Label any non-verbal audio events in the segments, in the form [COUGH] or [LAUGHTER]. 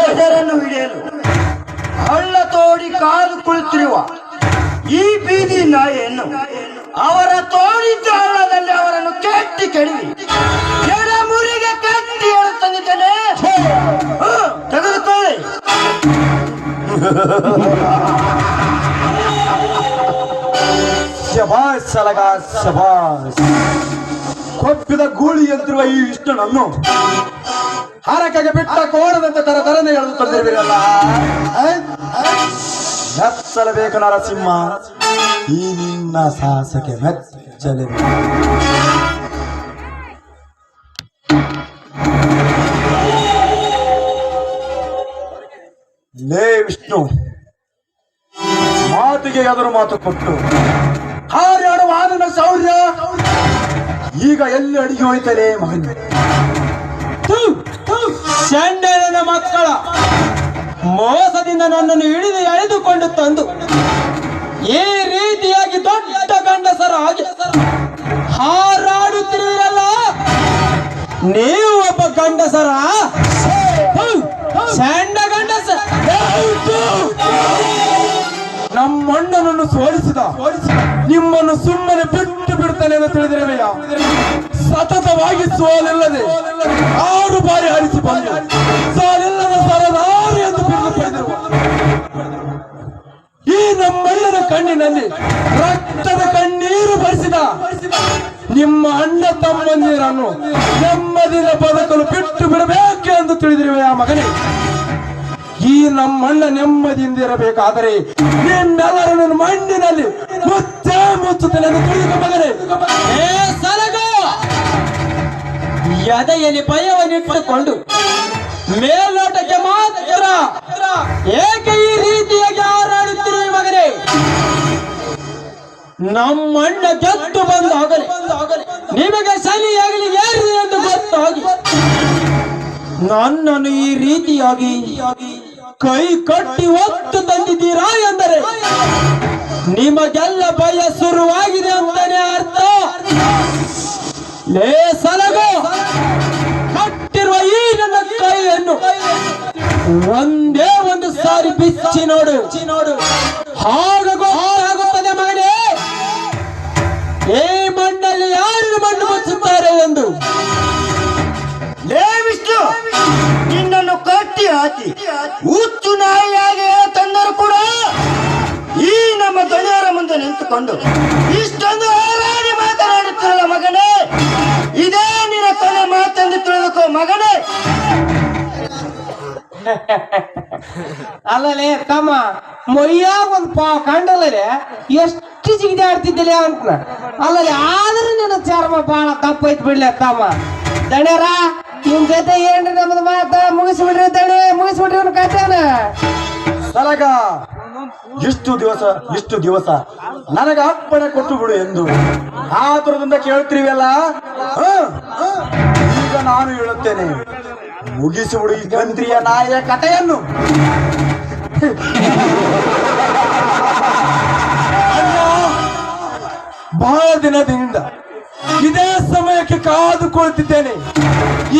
ಹೆಸರನ್ನು ಹಿಡಿಯಲು ಹಳ್ಳ ತೋಡಿ ಕಾದು ಕುಳಿತಿರುವ ಈ ಬೀದಿ ನಾಯಿಯನ್ನು ಅವರ ತೋಡಿದ್ದ ಹಳ್ಳದಲ್ಲಿ ಅವರನ್ನು ಕೆಟ್ಟಿ ಕೆಡವಿ ಎಡಮುರಿಗೆ ಕಟ್ಟಿ ಹೇಳು ತಂದಿದ್ದೇನೆ ಹ, ತೆಗೆದುಕೊಳ್ಳಿ. ಶಬಾಸ್ ಸಲಗ ಶಬಾಸ್. ಕೊಪ್ಪಿದ ಗೂಳಿ ಎಂತಿರುವ ಈ ವಿಷ್ಣುನನ್ನು ಹರಕೆಗೆ ಬಿಟ್ಟ ಕೋಣದಂತೆ ತರ ತರನೆ ಎಳೆದು ತಂದಿರಲಿಲ್ಲ ಮೆಚ್ಚಲಬೇಕು ನರಸಿಂಹ. ಈ ನಿನ್ನ ಸಾಹಸಕ್ಕೆ ಮೆಚ್ಚಲೇಬೇಕು ಲೇ ವಿಷ್ಣು, ಮಾತಿಗೆ ಎದುರು ಮಾತು ಕೊಟ್ಟು. ಹಾರಾಡುವ ಆನನ ಶೌರ್ಯ ಈಗ ಎಲ್ಲಿ ಅಡಿಗೆ ಹೋಯ್ತಲೇ ಮಗನ್? ಚಂಡನ ಮಕ್ಕಳ ಮೋಸದಿಂದ ನನ್ನನ್ನು ಹಿಡಿದು ಎಳೆದುಕೊಂಡು ತಂದು ಈ ರೀತಿಯಾಗಿ ದೊಡ್ಡ ಗಂಡಸರ ಹಾಗೆ ಹಾರಾಡುತ್ತಿರುವಿರಲ್ಲ? ನೀವು ಒಬ್ಬ ಗಂಡಸರ? ಚಂಡ ಗಂಡಸ. ನಮ್ಮಣ್ಣನನ್ನು ಸೋಲಿಸಿದ. ನಿಮ್ಮನ್ನು ಸುಮ್ಮನೆ ಬಿಟ್ಟು ಬಿಡ್ತಾನೆ ಎಂದು ಸತತವಾಗಿ ಸೋಲಿಲ್ಲದೆ ಆರು ಬಾರಿ ಹರಿಸಿ ಬಂದ ಸೋಲಿಲ್ಲದ ಸರದಾರು ಎಂದು ಬಿರುದು ಪಡೆದಿರುವ ಈ ನಮ್ಮೆಲ್ಲರ ಕಣ್ಣಿನಲ್ಲಿ ರಕ್ತದ ಕಣ್ಣೀರು ಬರಿಸಿದ ನಿಮ್ಮ ಅಣ್ಣ ತಮ್ಮಂದಿರನ್ನು ನೆಮ್ಮದಿನ ಬದುಕಲು ಬಿಟ್ಟು ಬಿಡಬೇಕು ಎಂದು ತಿಳಿದಿರುವೆ ಆ ಮಗನೇ. ಈ ನಮ್ಮಣ್ಣ ನೆಮ್ಮದಿಯಿಂದ ಇರಬೇಕಾದರೆ ನಿಮ್ಮೆಲ್ಲರನ್ನು ಮಣ್ಣಿನಲ್ಲಿ ಮುಚ್ಚೆ ಮುಚ್ಚುತ್ತೇನೆ ಎಂದು ತಿಳಿದುಕೊಂಡರೆ ಎದೆಯಲ್ಲಿ ಭಯವನ್ನಿಟ್ಟುಕೊಂಡು ಮೇಲ್ನೋಟಕ್ಕೆ ಮಾತ್ರ ಏಕೆ ಈ ರೀತಿಯಾಗಿ ಹಾರಾಡುತ್ತಿರುವ ಮಗನೇ? ನಮ್ಮಣ್ಣ ಗೆದ್ದು ಆಗಲಿ. ನಿಮಗೆ ಸನಿಯಾಗಲಿ ಏರಿದೆ ಎಂದು ಗೊತ್ತಾಗಿ ನನ್ನನ್ನು ಈ ರೀತಿಯಾಗಿ ಕೈ ಕಟ್ಟಿ ಒತ್ತು ತಂದಿದ್ದೀರಾ ಎಂದರೆ? ನಿಮಗೆಲ್ಲ ಭಯ ಶುರುವಾಗಿದೆ ಅಂತಾನೆ ಅರ್ಥ. ಲೇ ಸಲಗು. ಕಟ್ಟಿರುವ ಈ ನನ್ನ ಕೈಯನ್ನು ಒಂದೇ ಒಂದು ಸಾರಿ ಬಿಚ್ಚಿ ನೋಡು. ನೋಡು ಆಗ ಕಟ್ಟಿ ಹಾಕಿ ಹುಚ್ಚು ನಾಯಿಯಾಗಿ ತಂದರು ಕೂಡ ಈ ನಮ್ಮ ದಣಿಯರ ಮುಂದೆ ನಿಂತುಕೊಂಡು ಇಷ್ಟೊಂದು ಹಾರಾಡಿ ಮಾತನಾಡುತ್ತಿರಲ್ಲ ಮಗನೇ. ಇದೇ ನಿನ್ನ ತಲೆ ಮಾತೆಂದು ತಿಳಿದುಕೋ ಮಗನೇ. [LAUGHS] ಅಲ್ಲಲೇ ತಮ್ಮ ಮೊಯ್ಯಾಗ ಒಂದು ಪಾ ಕಂಡಲ್ಲೇ ಎಷ್ಟು ಜಿಗಿದಾಡ್ತಿದ್ದಲ್ಲ ಅಂತ. ಅಲ್ಲಲ್ಲಿ ಆದ್ರೆ ನಿನ್ನ ಚರ್ಮ ಬಾಳ ತಪ್ಪೈತ್ ಬಿಡ್ಲೆ ತಮ್ಮ. ದಣ್ಯರ ನಿಮ್ ಜೊತೆ ಏನ್ರಿ ನಮ್ದು ಮಾತ? ಮುಗಿಸ್ಬಿಡ್ರಿ ದಣಿ ಮುಗಿಸ್ಬಿಡ್ರಿ ಅವ್ನ ಕಥೆನ. ಸಲಗ, ಇಷ್ಟು ದಿವಸ ಇಷ್ಟು ದಿವಸ ನನಗ ಅಪ್ಪಣೆ ಕೊಟ್ಟು ಬಿಡು ಎಂದು ಆತುರದಿಂದ ಕೇಳ್ತಿರಿವಲ್ಲ ಹ? ಈಗ ನಾನು ಹೇಳುತ್ತೇನೆ, ಮುಗಿಸಿಬಿಡು ಈ ಗಂತ್ರಿಯ ನಾಯಿಯ ಕಥೆಯನ್ನು. ಬಹಳ ದಿನದಿಂದ ಇದೇ ಸಮಯಕ್ಕೆ ಕಾದು ಕುಳಿತಿದ್ದೇನೆ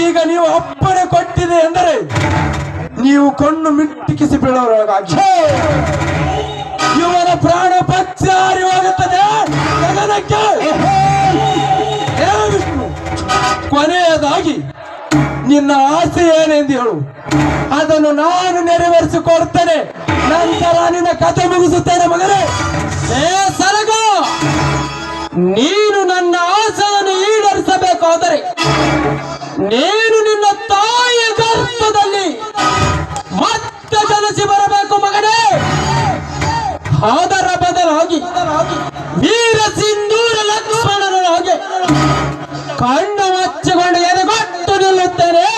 ಈಗ ನೀವು ಅಪ್ಪಣೆ ಕೊಟ್ಟಿದೆ ಎಂದರೆ ನೀವು ಕಣ್ಣು ಮಿಟ್ಟಿಕಿಸಿ ಬೀಳೋರಾಗಿ ಇವನ ಪ್ರಾಣ ಪಚ್ಚಾರಿ ಹೋಗುತ್ತದೆ ಕೊನೆಯದಾಗಿ ನಿನ್ನ ಆಸೆ ಏನೆಂದು ಹೇಳು. ಅದನ್ನು ನಾನು ನೆರವೇರಿಸಿಕೊಡ್ತೇನೆ. ನಂತರ ನಿನ್ನ ಕಥೆ ಮುಗಿಸುತ್ತೇನೆ ಮಗನೇ. ಏ ಸಲಗ ನೀನು ನನ್ನ ಆಸೆಯನ್ನು ಈಡೇರಿಸಬೇಕಾದರೆ ನೀನು ನಿನ್ನ ತಾಯಿಯ ಗರ್ಭದಲ್ಲಿ ಮತ್ತೆ ಜನಿಸಿ ಬರಬೇಕು ಮಗನೇ. ಅದರ ಬದಲಾಗಿ ವೀರ ಸಿಂಧೂರ ಲಕ್ಷ್ಮಣನ ಹಾಗೆ ಕಣ್ಣು ಮುಚ್ಚಿಕೊಂಡು ಎದೆಗೊಟ್ಟು ನಿಲ್ಲುತ್ತೇನೆ.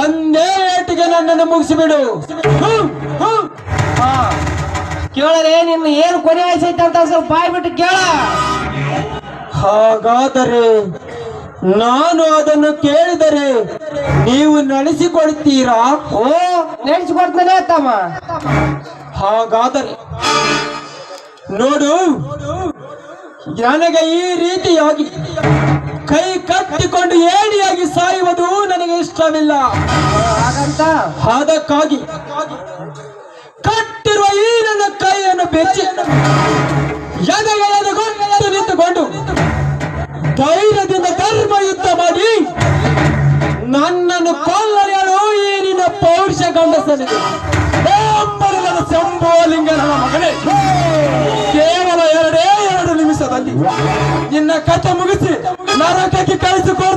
ಒಂದೇ ಏಟಿಗೆ ನನ್ನನ್ನು ಮುಗಿಸಿಬಿಡು. ಕೇಳರೆ ನಿನ್ನ ಏನು ಕೊನೆ ಆಯ್ಸೈತೆ ಅಂತ ಸ್ವಲ್ಪ ಬಾಯ್ಬಿಟ್ಟು ಕೇಳ. ಹಾಗಾದರೆ ನಾನು ಅದನ್ನು ಕೇಳಿದರೆ ನೀವು ನಡೆಸಿಕೊಡ್ತೀರಾ? ಓ ನಡೆಸಿಕೊಡ್ತಾನೆ ತಮ್ಮ ಹಾಗಾದರೆ ನೋಡು ನನಗೆ ಈ ರೀತಿಯಾಗಿ ಕೈ ಕಟ್ಟಿಕೊಂಡು ಏಡಿಯಾಗಿ ಸಾಯುವುದು ನನಗೆ ಇಷ್ಟವಿಲ್ಲ. ಹಾಗಂತ? ಮಾಡುವುದಕ್ಕಾಗಿ ಕಟ್ಟಿರುವ ಈ ನನ್ನ ಕೈಯನ್ನು ಬೆಚ್ಚಿ ಎದೆಗಳನ್ನು ನಿಂತುಕೊಂಡು ಧೈರ್ಯದಿಂದ ಧರ್ಮ ಯುದ್ಧ ಮಾಡಿ ನನ್ನನ್ನು ಕೊಲ್ಲಲು ಈ ನಿನ್ನ ಪೌರುಷ ಗಂಡಸನಿಗೆ ಸಂಭೋಲಿಂಗ ಮಗನೇ. ಕೇವಲ ಎರಡೇ ಎರಡು ನಿಮಿಷದಲ್ಲಿ ನಿನ್ನ ಕಥೆ ಮುಗಿಸಿ ನರಕಕ್ಕೆ ಕಳಿಸಿಕೊಡ್ತೇನೆ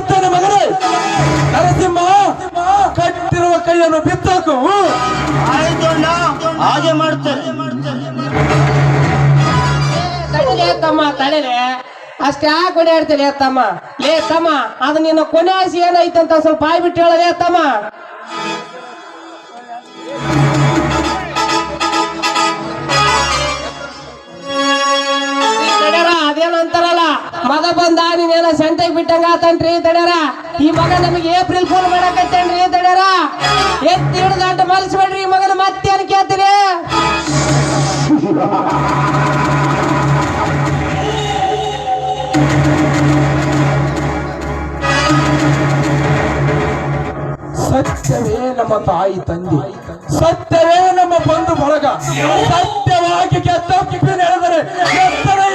ಅಷ್ಟೇ ಕೊಡಾಡ್ತೀನಿ ತಮ್ಮ. ಲೇ ತಮ್ಮ, ಅದು ನಿನ್ನ ಕೊನೆ ಆಸೆ ಏನೈತೆ ಅಂತ ಸ್ವಲ್ಪ ಬಾಯ್ ಬಿಟ್ಟು ಹೇಳಲೇ ತಮ್ಮ. ಅಂತಾರಲ್ಲ, ಮಗ ಬಂದ ನೀನೇನ ಸೆಂಟೆಗೆ ಬಿಟ್ಟಂಗ ಆತನ್ರಿ ತಡ್ಯಾರ ಈ ಮಗ ನಮಗೆ ಏಪ್ರಿಲ್ ಫೋನ್ ಮಾಡಕತ್ತೇನ್ರಿ ತಡ್ಯಾರ ಎತ್ತಿ ಹಿಡಿದು ಗಂಟೆ ಮಲಸ್ಬೇಡ್ರಿ, ಈ ಮಗನ ಮತ್ತೇನು ಕೇಳ್ತೀರಿ? ತಾಯಿ ತಂದೆ. ಸತ್ಯವೇ ನಮ್ಮ ಬಂಧು ಬಳಗ. ಸತ್ಯವಾಗಿ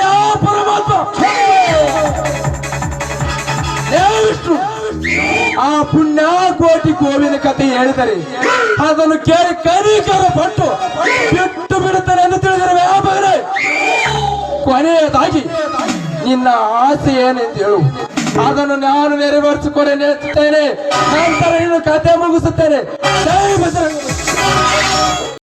ಯಾವ ಪರಮಾತ್ಮ? ಆ ಪುಣ್ಯ ಕೋಟಿ ಗೋವಿನ ಕಥೆ ಹೇಳಿದರೆ ಅದನ್ನು ಕೇಳಿ ಕರಿಕರ ಪಟ್ಟು ಬಿಟ್ಟು ಬಿಡುತ್ತಾರೆ ಎಂದು ತಿಳಿದರೆ ವ್ಯಾಪಾರ ಕೊನೆಯದಾಗಿ ನಿನ್ನ ಆಸೆ ಏನೆಂದು ಹೇಳು. ಅದನ್ನು ನಾನು ನೆರವೇರಿಸಿಕೊಂಡು ನೆನೆಸುತ್ತೇನೆ ನಂತರ ಇನ್ನು ಕತೆ ಮುಗಿಸುತ್ತೇನೆ.